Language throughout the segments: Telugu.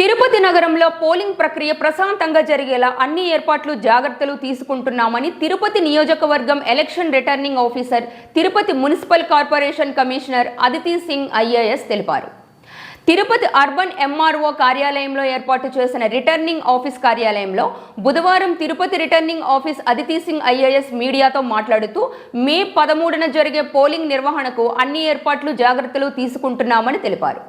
తిరుపతి నగరంలో పోలింగ్ ప్రక్రియ ప్రశాంతంగా జరిగేలా అన్ని ఏర్పాట్లు జాగ్రత్తలు తీసుకుంటున్నామని తిరుపతి నియోజకవర్గం election returning officer Tirupati municipal corporation commissioner Aditi Singh IAS తెలిపారు. తిరుపతి అర్బన్ ఎంఆర్ఓ కార్యాలయంలో ఏర్పాటు చేసిన రిటర్నింగ్ ఆఫీస్ కార్యాలయంలో బుధవారం Tirupati returning office Aditi Singh IAS మీడియాతో మాట్లాడుతూ మే పదమూడున జరిగే పోలింగ్ నిర్వహణకు అన్ని ఏర్పాట్లు జాగ్రత్తలు తీసుకుంటున్నామని తెలిపారు.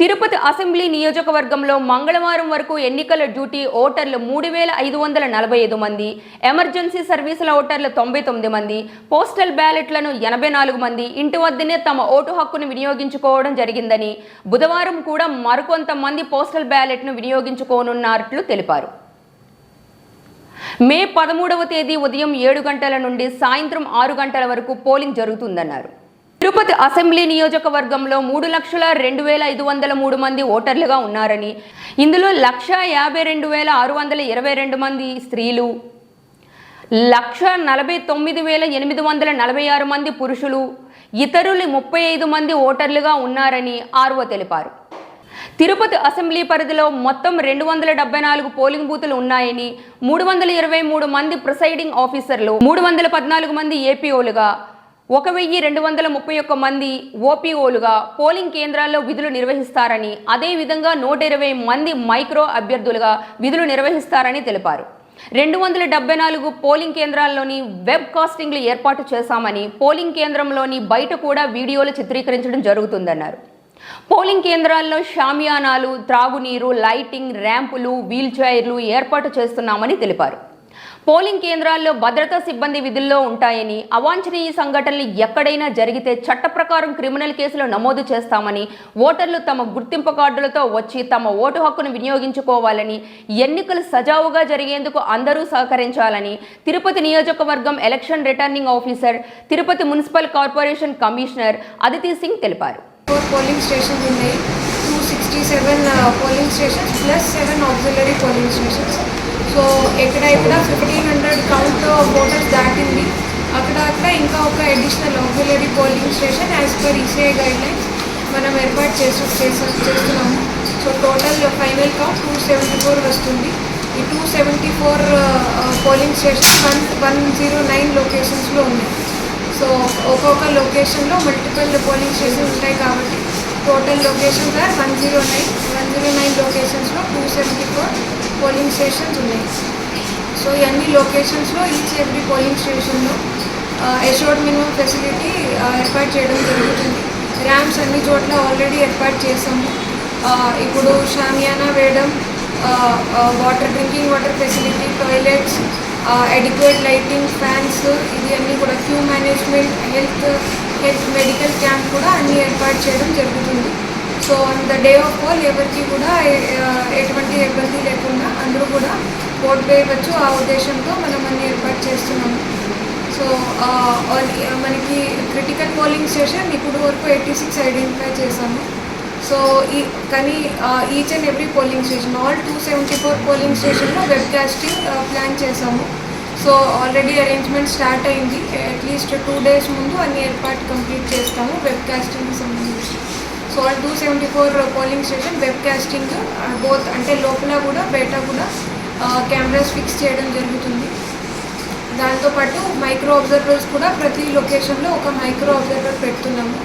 తిరుపతి అసెంబ్లీ నియోజకవర్గంలో మంగళవారం వరకు ఎన్నికల డ్యూటీ ఓటర్లు మూడు వేల ఐదు వందల నలభై ఐదు మంది ఎమర్జెన్సీ సర్వీసుల ఓటర్లు తొంభై తొమ్మిది మంది పోస్టల్ బ్యాలెట్లను ఎనభై నాలుగు మంది ఇంటి వద్దనే తమ ఓటు హక్కును వినియోగించుకోవడం జరిగిందని బుధవారం కూడా మరికొంతమంది పోస్టల్ బ్యాలెట్ను వినియోగించుకోనున్నట్లు తెలిపారు. మే పదమూడవ తేదీ ఉదయం ఏడు గంటల నుండి సాయంత్రం ఆరు గంటల వరకు పోలింగ్ జరుగుతుందన్నారు. తిరుపతి అసెంబ్లీ నియోజకవర్గంలో మూడు లక్షల రెండు వేల ఐదు వందల మూడు మంది ఓటర్లుగా ఉన్నారని. ఇందులో లక్ష యాభై రెండు వేల ఆరు వందల ఇరవై రెండు మంది స్త్రీలు. లక్ష నలభై తొమ్మిది వేల ఎనిమిది వందల నలభై ఆరు మంది పురుషులు. ఇతరులు ముప్పై ఐదు మంది ఓటర్లుగా ఉన్నారని ఆర్వో తెలిపారు. తిరుపతి అసెంబ్లీ పరిధిలో మొత్తం రెండు వందల డెబ్బై నాలుగు పోలింగ్ బూతులు ఉన్నాయని మూడు వందల ఇరవై మూడు మంది ప్రిసైడింగ్ ఆఫీసర్లు మూడు వందల పద్నాలుగు మంది ఏపీఓలుగా ఒక వెయ్యి రెండు వందల ముప్పై ఒక్క మంది ఓపీఓలుగా పోలింగ్ కేంద్రాల్లో విధులు నిర్వహిస్తారని అదేవిధంగా నూట ఇరవై మంది మైక్రో అభ్యర్థులుగా విధులు నిర్వహిస్తారని తెలిపారు. రెండు వందల డెబ్బై నాలుగు పోలింగ్ కేంద్రాల్లోని వెబ్ కాస్టింగ్లు ఏర్పాటు చేశామని పోలింగ్ కేంద్రంలోని బయట కూడా వీడియోలు చిత్రీకరించడం జరుగుతుందన్నారు. పోలింగ్ కేంద్రాల్లో షామియానాలు త్రాగునీరు లైటింగ్ ర్యాంపులు వీల్ చైర్లు ఏర్పాటు చేస్తున్నామని తెలిపారు. పోలింగ్ కేంద్రాల్లో భద్రతా సిబ్బంది విధుల్లో ఉంటాయని అవాంఛనీయ సంఘటనలు ఎక్కడైనా జరిగితే చట్ట ప్రకారం క్రిమినల్ కేసులు నమోదు చేస్తామని ఓటర్లు తమ గుర్తింపు కార్డులతో వచ్చి తమ ఓటు హక్కును వినియోగించుకోవాలని ఎన్నికలు సజావుగా జరిగేందుకు అందరూ సహకరించాలని తిరుపతి నియోజకవర్గం election returning officer Tirupati municipal corporation commissioner Aditi Singh తెలిపారు. పోలింగ్ స్టేషన్స్ ఉన్నాయి. Two sixty seven polling stations plus seven auxiliary polling stations so ఎక్కడ ఎక్కడ ఫిఫ్టీన్ హండ్రెడ్ కౌంట్ ఓటర్స్ దాటింది. అక్కడ అక్కడ ఇంకా ఒక additional auxiliary polling station as per ECI guidelines మనం ఏర్పాటు చేసు చేసు- చేస్తున్నాము. So total final count two seventy four వస్తుంది. ఈ two seventy four polling station one one zero nine లొకేషన్స్లో ఉన్నాయి. సో ఒక్కొక్క లొకేషన్లో మల్టిపుల్ పోలింగ్ స్టేషన్స్ ఉంటాయి కాబట్టి total locations are one zero nine one zero nine లొకేషన్స్లో two seventy four polling stations ఉన్నాయి. సో ఈ అన్ని లొకేషన్స్లో ఈచ్ ఎవ్రీ పోలింగ్ స్టేషన్లో ఎషోర్డ్ మినిమం ఫెసిలిటీ ఏర్పాటు చేయడం జరుగుతుంది. ర్యాంప్స్ అన్ని చోట్ల ఆల్రెడీ ఏర్పాటు చేసాము ఇప్పుడు షామియానా వేయడం water drinking water facility toilets adequate lighting fans ఇది అన్నీ కూడా queue management health health medical camp కూడా అన్నీ ఏర్పాటు చేయడం జరుగుతుంది. So on the day of all ఎవరికి కూడా ఎటువంటి ఇబ్బంది లేకుండా అందరూ కూడా ఓట్ వేయవచ్చు. ఆ ఉద్దేశంతో మనం అన్ని ఏర్పాటు చేస్తున్నాము సో ఆ, మనకి క్రిటికల్ పోలింగ్ స్టేషన్ ఇప్పుడు వరకు ఎయిటీ సిక్స్ ఐడెంటిఫై చేసాము సో ఈ కానీ each and every polling station all two seventy four polling స్టేషన్లో వెబ్కాస్టింగ్ ప్లాన్ చేసాము సో ఆల్రెడీ అరేంజ్మెంట్ స్టార్ట్ అయింది. అట్లీస్ట్ టూ డేస్ ముందు అన్ని ఏర్పాటు కంప్లీట్ చేస్తాము వెబ్ కాస్టింగ్కి సంబంధించి. So all two seventy four polling station webcasting both అంటే లోపల కూడా బయట కూడా కెమెరాస్ ఫిక్స్ చేయడం జరుగుతుంది. దాంతోపాటు మైక్రో అబ్జర్వర్స్ కూడా ప్రతి లొకేషన్లో ఒక మైక్రో అబ్జర్వర్ పెడుతున్నాము.